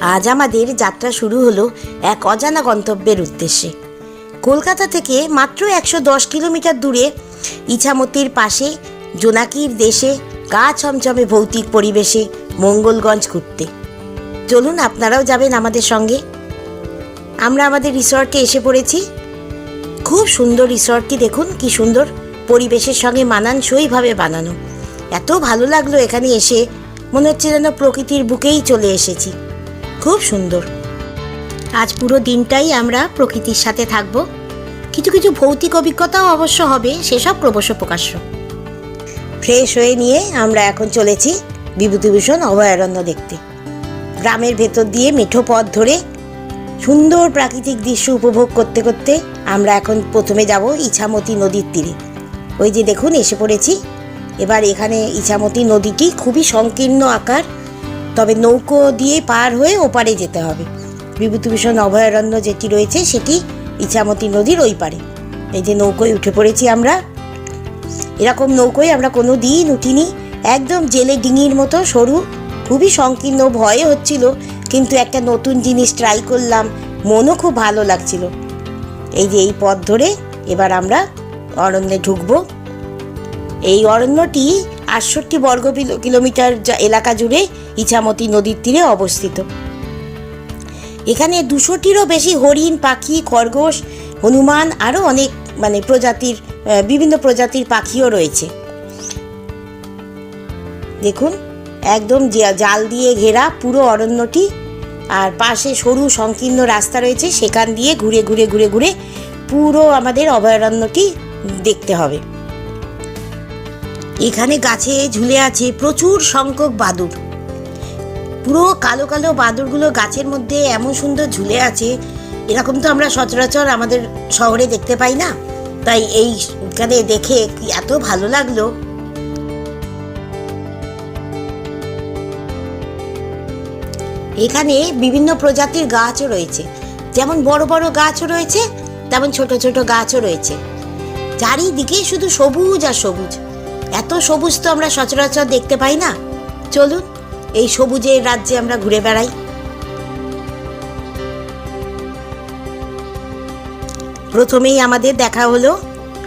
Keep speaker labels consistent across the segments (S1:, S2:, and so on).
S1: আজ আমাদের যাত্রা শুরু হলো এক অজানা গন্তব্যের উদ্দেশ্যে। কলকাতা থেকে মাত্র একশো দশ কিলোমিটার দূরে ইছামতির পাশে, জোনাকির দেশে, গা ছমছমে ভৌতিক পরিবেশে মঙ্গলগঞ্জ ঘুরতে। চলুন আপনারাও যাবেন আমাদের সঙ্গে। আমরা আমাদের রিসর্টে এসে পড়েছি। খুব সুন্দর রিসর্টটি দেখুন, কি সুন্দর পরিবেশের সঙ্গে মানানসইভাবে বানানো। এত ভালো লাগল এখানে এসে, মনে হচ্ছে যেন প্রকৃতির বুকেই চলে এসেছি। খুব সুন্দর। আজ পুরো দিনটাই আমরা প্রকৃতির সাথে থাকব। কিছু কিছু ভৌতিক অভিজ্ঞতাও অবশ্য হবে, সেসব ক্রমশ প্রকাশ্য। ফ্রেশ হয়ে নিয়ে আমরা এখন চলেছি বিভূতিভূষণ অভয়ারণ্য দেখতে। গ্রামের ভেতর দিয়ে মিঠো পথ ধরে সুন্দর প্রাকৃতিক দৃশ্য উপভোগ করতে করতে আমরা এখন প্রথমে যাব ইছামতি নদীর তীরে। ওই যে দেখুন, এসে পড়েছি। এবার এখানে ইছামতি নদীটি খুবই সংকীর্ণ আকার তবে নৌকো দিয়ে পার হয়ে ওপারে যেতে হবে। বিভূতিভূষণ অভয়ারণ্য যেটি রয়েছে, সেটি ইছামতি নদীর ওই পারে। এই যে নৌকোয় উঠে পড়েছি আমরা, এরকম নৌকোয় আমরা কোনো দিন উঠিনি। একদম জেলে ডিঙির মতো, সরু, খুবই সংকীর্ণ, ভয়ে হচ্ছিল, কিন্তু একটা নতুন জিনিস ট্রাই করলাম, মনও খুব ভালো লাগছিল। এই যে এই পথ ধরে এবার আমরা অরণ্যে ঢুকবো। এই অরণ্যটি আটষট্টি বর্গ কিলো- কিলোমিটার এলাকা জুড়ে ইছামতি নদীর তীরে অবস্থিত। এখানে দুশোটিরও বেশি হরিণ, পাখি, খরগোশ, হনুমান আরও অনেক মানে প্রজাতির বিভিন্ন প্রজাতির পাখিও রয়েছে। দেখুন, একদম জাল দিয়ে ঘেরা পুরো অরণ্যটি আর পাশে সরু সংকীর্ণ রাস্তা রয়েছে, সেখান দিয়ে ঘুরে ঘুরে ঘুরে ঘুরে পুরো আমাদের অভয়ারণ্যটি দেখতে হবে। এখানে গাছে ঝুলে আছে প্রচুর সংখ্যক বাদুর পুরো কালো কালো বাদুরগুলো গাছের মধ্যে এমন সুন্দর ঝুলে আছে, এরকম তো আমরা সচরাচর আমাদের শহরে দেখতে পাই না। তাই এইখানে দেখে এত ভালো লাগল। এখানে বিভিন্ন প্রজাতির গাছও রয়েছে। যেমন বড় বড় গাছও রয়েছে, তেমন ছোট ছোট গাছও রয়েছে। চারিদিকে শুধু সবুজ আর সবুজ। এত সবুজ তো আমরা সচরাচর দেখতে পাই না। চলুন। এই সবুজের রাজ্যে আমরা ঘুরে বেড়াই। প্রথমেই আমাদের দেখা হলো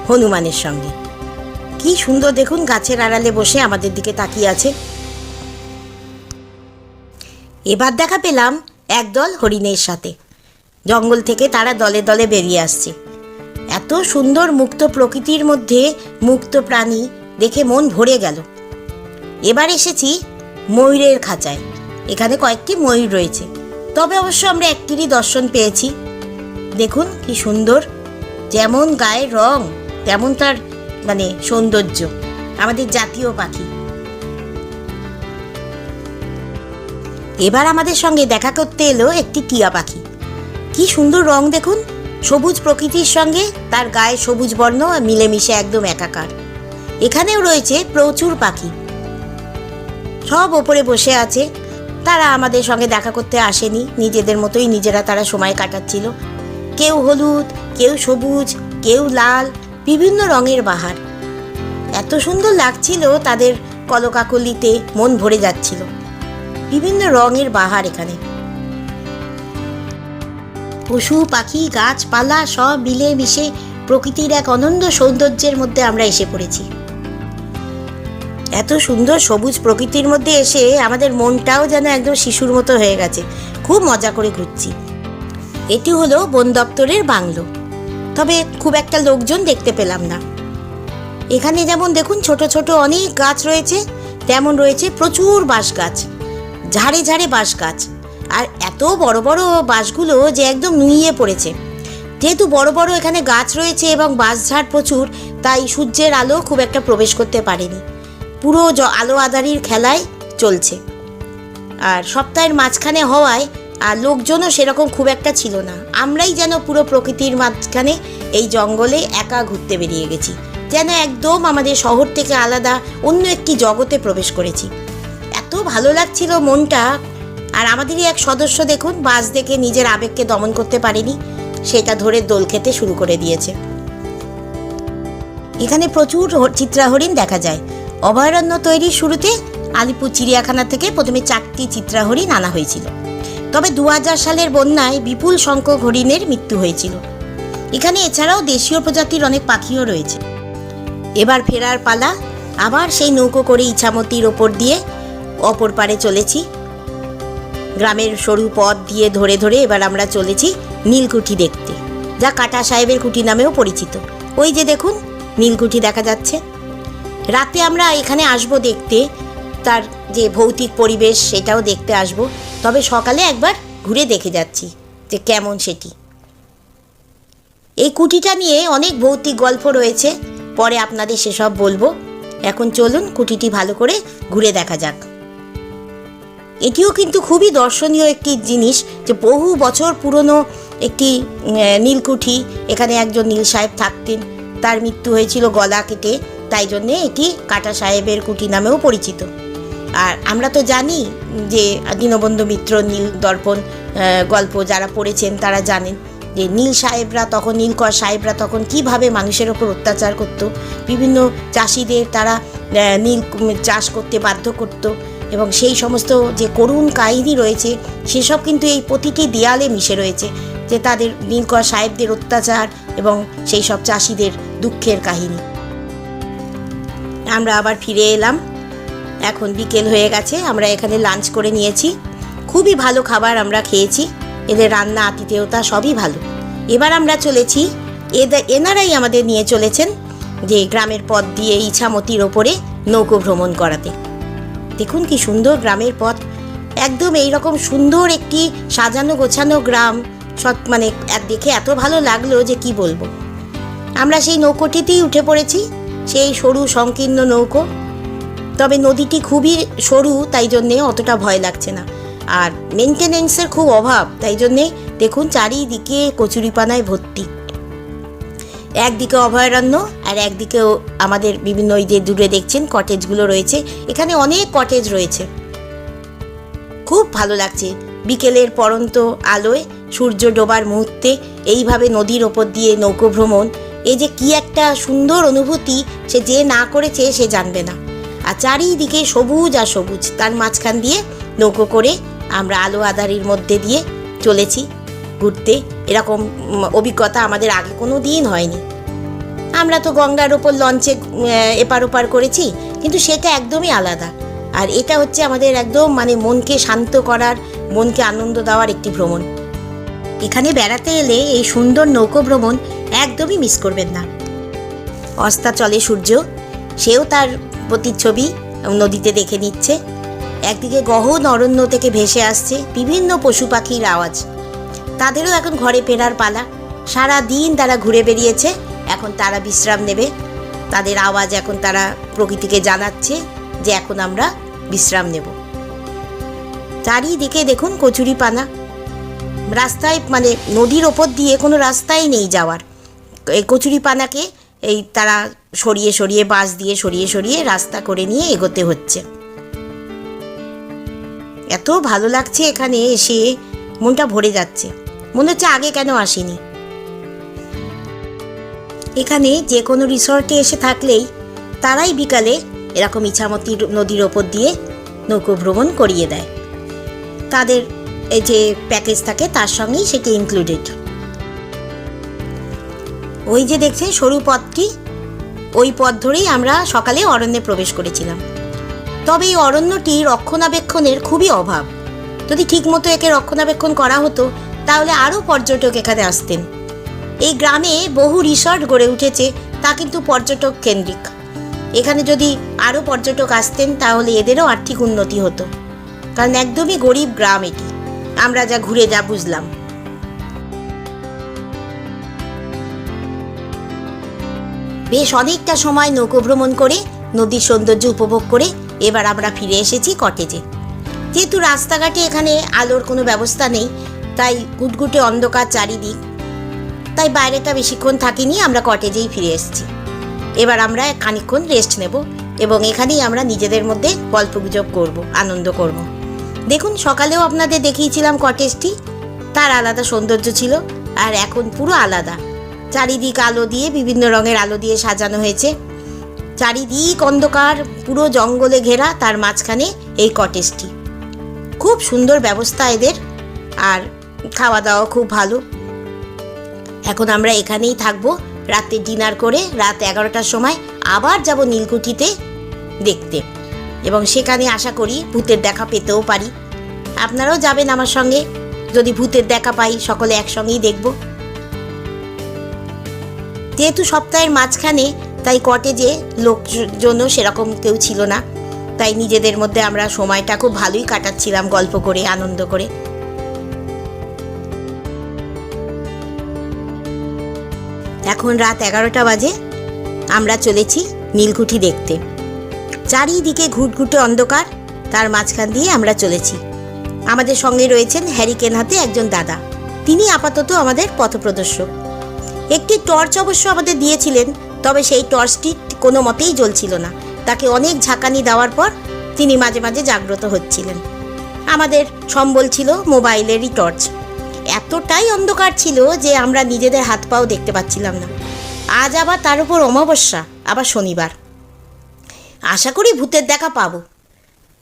S1: হনুমানের সঙ্গে। কি সুন্দর দেখুন, গাছের আড়ালে বসে আমাদের দিকে তাকিয়ে আছে। এবার দেখা পেলাম একদল হরিণের সাথে। জঙ্গল থেকে তারা দলে দলে বেরিয়ে আসছে। এত সুন্দর মুক্ত প্রকৃতির মধ্যে মুক্ত প্রাণী দেখে মন ভরে গেল। এবার এসেছি ময়ূরের খাঁচায়। এখানে কয়েকটি ময়ূর রয়েছে। তবে অবশ্য আমরা একটিরই দর্শন পেয়েছি। দেখুন কি সুন্দর। যেমন গায়ের রং, তেমন তার মানে সৌন্দর্য। আমাদের জাতীয় পাখি। এবার আমাদের সঙ্গে দেখা করতে এলো একটি টিয়া পাখি। কি সুন্দর রং দেখুন। সবুজ প্রকৃতির সঙ্গে তার গায়ে সবুজ বর্ণ মিলেমিশে একদম একাকার। এখানেও রয়েছে প্রচুর পাখি। সব ওপরে বসে আছে। তারা আমাদের সঙ্গে দেখা করতে আসেনি। নিজেদের মতোই নিজেরা তারা সময় কাটাচ্ছিল। কেউ হলুদ, কেউ সবুজ, কেউ লাল, বিভিন্ন রঙের বাহার। এত সুন্দর লাগছিল তাদের কলকাকলিতে মন ভরে যাচ্ছিল। বিভিন্ন রঙের বাহার এখানে। পশু, পাখি, গাছপালা সব মিলে মিশে প্রকৃতির এক অনন্য সৌন্দর্যের মধ্যে আমরা এসে পড়েছি। এত সুন্দর সবুজ প্রকৃতির মধ্যে এসে আমাদের মনটাও যেন একদম শিশুর মতো হয়ে গেছে। খুব মজা করে ঘুরছি। এটি হলো বন দপ্তরের বাংলো। তবে খুব একটা লোকজন দেখতে পেলাম না। এখানে যেমন দেখুন ছোট ছোট অনেক গাছ রয়েছে, তেমন রয়েছে প্রচুর বাঁশ গাছ ঝাড়ে ঝাড়ে বাঁশ গাছ আর এত বড় বড় বাঁশগুলো যে একদম নুইয়ে পড়েছে। যেহেতু বড় বড় এখানে গাছ রয়েছে এবং বাঁশঝাড় প্রচুর, তাই সূর্যের আলো খুব একটা প্রবেশ করতে পারেনি। পুরো আলো আদারির খেলায় চলছে। আর সপ্তাহের মাঝখানে হওয়ায়, আর লোকজনও সেরকম খুব একটা ছিল না। আমরাই যেন পুরো প্রকৃতির মাঝখানে এই জঙ্গলে একা ঘুরতে বেরিয়ে গেছি। যেন একদম আমাদের শহর থেকে আলাদা, অন্য একটি জগতে প্রবেশ করেছি। এত ভালো লাগছিল মনটা। আর আমাদেরই এক সদস্য দেখুন, বাস দেখে নিজের আবেগকে দমন করতে পারেনি। সেটা ধরে দোল খেতে শুরু করে দিয়েছে। এখানে প্রচুর হ- চিত্রা হরিণ দেখা যায়। অভয়ারণ্য তৈরির শুরুতে আলিপুর চিড়িয়াখানা থেকে প্রথমে চারটি চিত্রা হরিণ আনা হয়েছিল। তবে দু হাজার সালের বন্যায় বিপুল সংখ্যক হরিণের মৃত্যু হয়েছিল। এখানে এছাড়াও দেশীয় প্রজাতির অনেক পাখিও রয়েছে। এবার ফেরার পালা, আবার সেই নৌকো করে ইছামতির ওপর দিয়ে অপর পারে চলেছি। গ্রামের সরু পথ দিয়ে ধরে ধরে এবার আমরা চলেছি নীলকুঠি দেখতে, যা কাটা সাহেবের কুঠি নামেও পরিচিত। ওই যে দেখুন, নীলকুঠি দেখা যাচ্ছে। রাতে আমরা এখানে আসব দেখতে, তার যে ভৌতিক পরিবেশ সেটাও দেখতে আসব। তবে সকালে একবার ঘুরে দেখে যাচ্ছি যে কেমন সেটি। এই কুটিটা নিয়ে অনেক ভৌতিক গল্প রয়েছে, পরে আপনাদের সেসব বলব। এখন চলুন কুটিটি ভালো করে ঘুরে দেখা যাক। এটিও কিন্তু খুবই দর্শনীয় একটি জিনিস যে বহু বছর পুরনো একটি নীলকুঠি, এখানে একজন নীল সাহেব থাকতেন। তার মৃত্যু হয়েছিল গলা কেটে। তাই জন্যে এটি কাটা সাহেবের কুটি নামেও পরিচিত। আর আমরা তো জানি যে দীনবন্ধু মিত্র, নীল দর্পণ গল্প যারা পড়েছেন তারা জানেন যে নীল সাহেবরা তখন, নীলকর সাহেবরা তখন কীভাবে মানুষের ওপর অত্যাচার করত। বিভিন্ন চাষিদের তারা নীল চাষ করতে বাধ্য করত এবং সেই সমস্ত যে করুণ কাহিনী রয়েছে, সেসব কিন্তু এই প্রতিটি দেয়ালে মিশে রয়েছে যে তাদের নীলকর সাহেবদের অত্যাচার এবং সেই সব চাষিদের দুঃখের কাহিনী। আমরা আবার ফিরে এলাম। এখন বিকেল হয়ে গেছে, আমরা এখানে লাঞ্চ করে নিয়েছি। খুবই ভালো খাবার আমরা খেয়েছি। এদের রান্না, আতিথেয়তা সবই ভালো। এবার আমরা চলেছি এদের এনারাই আমাদের নিয়ে চলেছেন যে গ্রামের পথ দিয়ে ইছামতির ওপরে নৌকো ভ্রমণ করাতে। দেখুন কি সুন্দর গ্রামের পথ। একদম এই রকম সুন্দর একটি সাজানো গোছানো গ্রাম। সৎ মানে দেখে এত ভালো লাগল যে কি বলব। আমরা সেই নৌকোটিতেই উঠে পড়েছি। সেই সরু সংকীর্ণ নৌকো। তবে নদীটি খুবই সরু, তাই জন্যে অতটা ভয় লাগছে না। আর মেনটেনেন্সের খুব অভাব, তাই জন্যে দেখুন চারিদিকে কচুরিপানায় ভর্তি। একদিকে অভয়ারণ্য আর একদিকেও আমাদের বিভিন্ন ওই যে দূরে দেখছেন কটেজগুলো রয়েছে। এখানে অনেক কটেজ রয়েছে। খুব ভালো লাগছে। বিকেলের পরন্ত আলোয় সূর্য ডোবার মুহূর্তে এইভাবে নদীর ওপর দিয়ে নৌকো ভ্রমণ এই যে কি একটা সুন্দর অনুভূতি সে যে না করেছে সে জানবে না। আর চারিদিকে সবুজ আর সবুজ, তার মাঝখান দিয়ে নৌকো করে আমরা আলো আধারির মধ্যে দিয়ে চলেছি ঘুরতে। এরকম অভিজ্ঞতা আমাদের আগে কোনো দিন হয়নি। আমরা তো গঙ্গার ওপর লঞ্চে এপার ওপার করেছি, কিন্তু সেটা একদমই আলাদা। আর এটা হচ্ছে আমাদের একদম মানে মনকে শান্ত করার, মনকে আনন্দ দেওয়ার একটি ভ্রমণ। এখানে বেড়াতে এলে এই সুন্দর নৌকো ভ্রমণ একদমই মিস করবেন না। অস্তা চলে সূর্য, সেও তার প্রতিচ্ছবি নদীতে দেখে নিচ্ছে। একদিকে গহন অরণ্য থেকে ভেসে আসছে বিভিন্ন পশু পাখির আওয়াজ। তাদেরও এখন ঘরে ফেরার পালা। সারা দিন তারা ঘুরে বেরিয়েছে এখন তারা বিশ্রাম নেবে। তাদের আওয়াজ এখন তারা প্রকৃতিকে জানাচ্ছে যে এখন আমরা বিশ্রাম নেব। চারিদিকে দেখুন কচুরি পানা রাস্তায় মানে নদীর ওপর দিয়ে কোনো রাস্তাই নেই যাওয়ার। এই কচুরি পানাকে এই তারা সরিয়ে সরিয়ে বাঁশ দিয়ে সরিয়ে সরিয়ে রাস্তা করে নিয়ে এগোতে হচ্ছে। এত ভালো লাগছে এখানে এসে মনটা ভরে যাচ্ছে। মনে হচ্ছে আগে কেন আসিনি। এখানে যে কোনো রিসর্টে এসে থাকলেই তারাই বিকালে এরকম ইছামতি নদীর ওপর দিয়ে নৌকো ভ্রমণ করিয়ে দেয়। তাদের এই যে প্যাকেজ থাকে তার সঙ্গেই সেটি ইনক্লুডেড ওই যে দেখছেন সরু পথটি, ওই পথ ধরেই আমরা সকালে অরণ্যে প্রবেশ করেছিলাম। তবে এই অরণ্যটি রক্ষণাবেক্ষণের খুবই অভাব। যদি ঠিকমতো একে রক্ষণাবেক্ষণ করা হতো, তাহলে আরও পর্যটক এখানে আসতেন। এই গ্রামে বহু রিসর্ট গড়ে উঠেছে, তা কিন্তু পর্যটক কেন্দ্রিক। এখানে যদি আরও পর্যটক আসতেন, তাহলে এদেরও আর্থিক উন্নতি হতো। কারণ একদমই গরিব গ্রাম এটি। আমরা যা ঘুরে যা বুঝলাম। বেশ অনেকটা সময় নৌকো ভ্রমণ করে, নদীর সৌন্দর্য উপভোগ করে এবার আমরা ফিরে এসেছি কটেজে যেহেতু রাস্তাঘাটে এখানে আলোর কোনো ব্যবস্থা নেই, তাই গুটগুটে অন্ধকার চারিদিক, তাই বাইরেটা বেশিক্ষণ থাকিনি, আমরা কটেজেই ফিরে এসেছি। এবার আমরা খানিকক্ষণ রেস্ট নেব এবং এখানেই আমরা নিজেদের মধ্যে গল্পগুজব করব, আনন্দ করব। দেখুন, সকালেও আপনাদের দেখিয়েছিলাম কটেজটি তার আলাদা সৌন্দর্য ছিল, আর এখন পুরো আলাদা। চারিদিক আলো দিয়ে, বিভিন্ন রঙের আলো দিয়ে সাজানো হয়েছে। চারিদিক অন্ধকার, পুরো জঙ্গলে ঘেরা, তার মাঝখানে এই কটেজটি। খুব সুন্দর ব্যবস্থা এদের, আর খাওয়া দাওয়া খুব ভালো। এখন আমরা এখানেই থাকব, রাতে ডিনার করে রাত এগারোটার সময় আবার যাব নীলকুঠিতে দেখতে। এবং সেখানে আশা করি ভূতের দেখা পেতেও পারি। আপনারাও যাবেন আমার সঙ্গে, যদি ভূতের দেখা পাই, সকলে একসঙ্গেই দেখব। যেহেতু সপ্তাহের মাঝখানে, তাই কটেজে লোকজন সেরকম কেউ ছিল না। তাই নিজেদের মধ্যে আমরা সময়টা খুব ভালোই কাটাচ্ছিলাম গল্প করে, আনন্দ করে। এখন রাত এগারোটা বাজে, আমরা চলেছি নীলকুঠি দেখতে। চারিদিকে ঘুটঘুটে অন্ধকার, তার মাঝখান দিয়ে আমরা চলেছি। আমাদের সঙ্গে রয়েছেন হ্যারিকেন হাতে একজন দাদা। তিনি আপাতত আমাদের পথপ্রদর্শক। একটি টর্চ অবশ্য আমাদের দিয়েছিলেন, তবে সেই টর্চটি কোনো মতেই জ্বলছিল না। তাকে অনেক ঝাঁকানি দেওয়ার পর তিনি মাঝে মাঝে জাগ্রত হচ্ছিলেন। আমাদের সম্বল ছিল মোবাইলেরই টর্চ। এতটাই অন্ধকার ছিল যে আমরা নিজেদের হাত পাও দেখতে পাচ্ছিলাম না। আজ আবার তার উপর অমাবস্যা, আবার শনিবার। আশা করি ভূতের দেখা পাবো।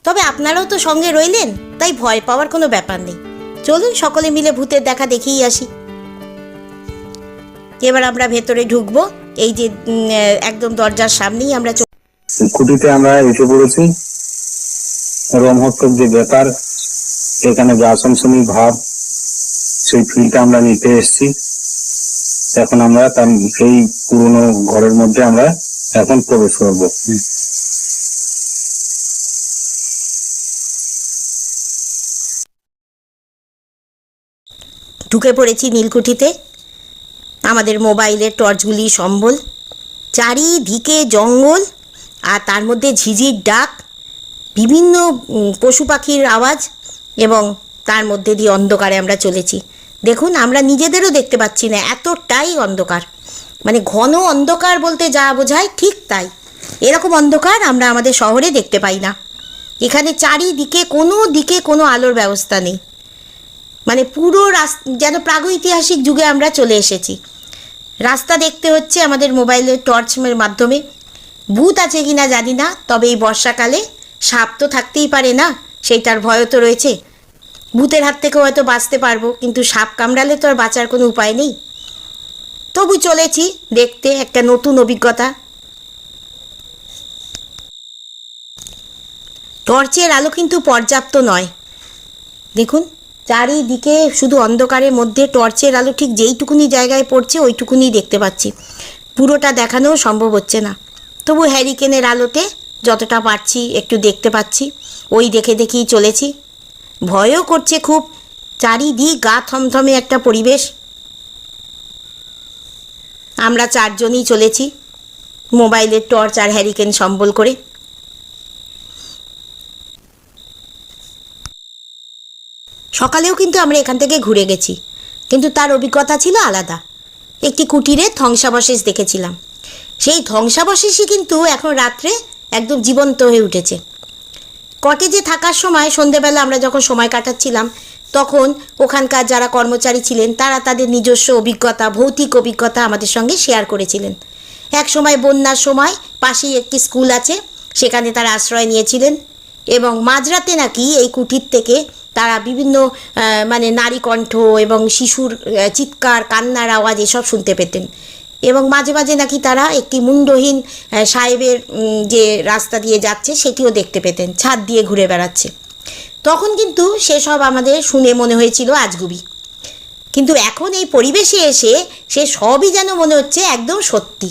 S1: তবে আপনারাও তো সঙ্গে রইলেন, তাই ভয় পাওয়ার কোনো ব্যাপার নেই। চলুন সকলে মিলে ভূতের দেখা দেখেই আসি। এবার আমরা ভেতরে ঢুকবো। এই যে একদম দরজার সামনেই আমরা
S2: খুঁটিতে আমরা এসে পড়েছি। রমহত্তক যে ব্যাপার এখানে যে আসানসনি ভাব সেই ফিলটা আমরা নিতে এসেছি। এখন আমরা তার সেই পুরনো ঘরের মধ্যে আমরা এখন প্রবেশ করব।
S1: ঢুকে পড়েছি নীলকুঠিতে। আমাদের মোবাইলের টর্চগুলি সম্বল, চারিদিকে জঙ্গল আর তার মধ্যে ঝিঝির ডাক, বিভিন্ন পশু পাখির আওয়াজ এবং তার মধ্যে দিয়ে অন্ধকারে আমরা চলেছি। দেখুন, আমরা নিজেদেরও দেখতে পাচ্ছি না, এতটাই অন্ধকার। মানে ঘন অন্ধকার বলতে যা বোঝায় ঠিক তাই। এরকম অন্ধকার আমরা আমাদের শহরে দেখতে পাই না। এখানে চারিদিকে, কোনো দিকে কোনো আলোর ব্যবস্থা নেই। মানে পুরো রাস্তা যেন প্রাগৈতিহাসিক যুগে আমরা চলে এসেছি। রাস্তা দেখতে হচ্ছে আমাদের মোবাইলের টর্চের মাধ্যমে। ভূত আছে কিনা জানি না, তবে এই বর্ষাকালে সাপ তো থাকতেই পারে না, সেইটার ভয়ও তো রয়েছে। ভূতের হাত থেকে হয়তো বাঁচতে পারব, কিন্তু সাপ কামড়ালে তো আর বাঁচার কোনো উপায় নেই। তবু চলেছি দেখতে একটা নতুন অভিজ্ঞতা। টর্চের আলো কিন্তু পর্যাপ্ত নয়। দেখুন চারিদিকে শুধু অন্ধকারের মধ্যে, টর্চের আলো ঠিক যেইটুকুনি জায়গায় পড়ছে, ওইটুকুনি দেখতে পাচ্ছি। পুরোটা দেখানোও সম্ভব হচ্ছে না। তবু হ্যারিকেনের আলোতে যতটা পারছি একটু দেখতে পাচ্ছি। ওই দেখে দেখেই চলেছি। ভয়ও করছে খুব। চারিদিক গা থমথমে একটা পরিবেশ। আমরা চারজনই চলেছি। মোবাইলের টর্চ আর হ্যারিকেন সম্বল করে। সকালেও কিন্তু আমরা এখান থেকে ঘুরে গেছি। কিন্তু তার অভিজ্ঞতা ছিল আলাদা। একটি কুটিরে ধ্বংসাবশেষ দেখেছিলাম। সেই ধ্বংসাবশেষই কিন্তু এখন রাত্রে একদম জীবন্ত হয়ে উঠেছে। কটেজে থাকার সময় সন্ধেবেলা আমরা যখন সময় কাটাচ্ছিলাম, তখন ওখানকার যারা কর্মচারী ছিলেন, তারা তাদের নিজস্ব অভিজ্ঞতা, ভৌতিক অভিজ্ঞতা আমাদের সঙ্গে শেয়ার করেছিলেন। এক সময় বন্যার সময় পাশেই একটি স্কুল আছে, সেখানে তারা আশ্রয় নিয়েছিলেন। এবং মাঝরাতে নাকি এই কুটির থেকে তারা বিভিন্ন মানে নারী কণ্ঠ এবং শিশুর চিৎকার, কান্নার আওয়াজ এসব শুনতে পেতেন। এবং মাঝে মাঝে নাকি তারা একটি মুন্ডহীন সাহেবের যে রাস্তা দিয়ে যাচ্ছে সেটিও দেখতে পেতেন, ছাদ দিয়ে ঘুরে বেড়াচ্ছে। তখন কিন্তু সেসব আমাদের শুনে মনে হয়েছিল আজগুবি। কিন্তু এখন এই পরিবেশে এসে সে সবই যেন মনে হচ্ছে একদম সত্যি।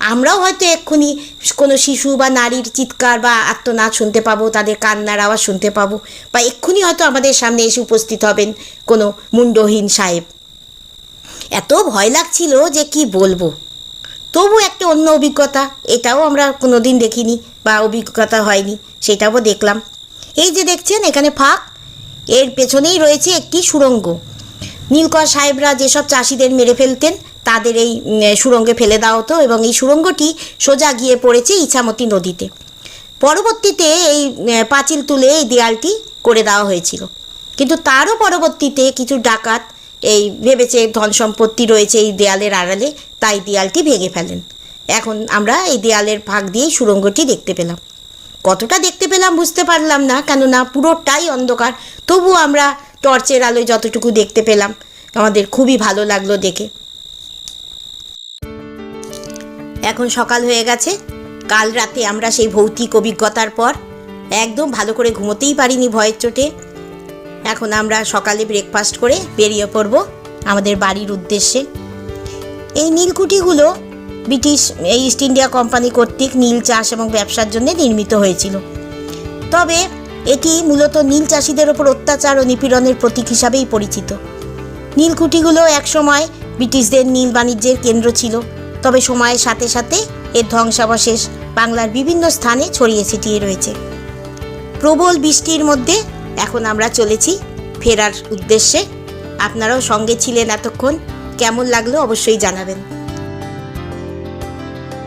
S1: আমরাও হয়তো এক্ষুনি কোনো শিশু বা নারীর চিৎকার বা আত্মনাদ শুনতে পাবো, তাদের কান্নার আওয়াজ শুনতে পাবো, বা এক্ষুনি হয়তো আমাদের সামনে এসে উপস্থিত হবেন কোনো মুন্ডহীন সাহেব। এত ভয় লাগছিল যে কি বলব। তবু একটা অন্য অভিজ্ঞতা, এটাও আমরা কোনোদিন দেখিনি বা অভিজ্ঞতা হয়নি, সেটাও দেখলাম। এই যে দেখছেন, এখানে ফাঁক, এর পেছনেই রয়েছে একটি সুড়ঙ্গ। নীলকর সাহেবরা যেসব চাষিদের মেরে ফেলতেন তাদের এই উম, সুড়ঙ্গে ফেলে দেওয়া হতো এবং এই সুড়ঙ্গটি সোজা গিয়ে পড়েছে ইছামতি নদীতে। পরবর্তীতে এই পাঁচিল তুলে এই দেয়ালটি করে দেওয়া হয়েছিল। কিন্তু তারও পরবর্তীতে কিছু ডাকাত এই ভেবেছে ধন সম্পত্তি রয়েছে এই দেয়ালের আড়ালে তাই দেয়ালটি ভেঙে ফেলেন। এখন আমরা এই দেয়ালের ফাঁক দিয়েই সুড়ঙ্গটি দেখতে পেলাম। কতটা দেখতে পেলাম বুঝতে পারলাম না কেননা পুরোটাই অন্ধকার। তবু আমরা টর্চের আলোয় যতটুকু দেখতে পেলাম, আমাদের খুবই ভালো লাগল দেখে। এখন সকাল হয়ে গেছে, কাল রাতে আমরা সেই ভৌতিক অভিজ্ঞতার পর একদম ভালো করে ঘুমোতেই পারিনি ভয়ের চোটে। এখন আমরা সকালে ব্রেকফাস্ট করে বেরিয়ে পড়ব আমাদের বাড়ির উদ্দেশ্যে। এই নীলকুঠিগুলো ব্রিটিশ ইস্ট ইন্ডিয়া কোম্পানি কর্তৃক নীল চাষ এবং ব্যবসার জন্য নির্মিত হয়েছিল। তবে এটি মূলত নীল চাষিদের ওপর অত্যাচার ও নিপীড়নের প্রতীক হিসাবেই পরিচিত। নীলকুঠিগুলো একসময় ব্রিটিশদের নীল বাণিজ্যের কেন্দ্র ছিল, তবে সময়ের সাথে সাথে এর ধ্বংসাবশেষ বাংলার বিভিন্ন স্থানে ছড়িয়ে ছিটিয়ে রয়েছে। প্রবল বৃষ্টির মধ্যে এখন আমরা চলেছি ফেরার উদ্দেশ্যে। আপনারাও সঙ্গে ছিলেন এতক্ষণ। কেমন লাগল অবশ্যই জানাবেন।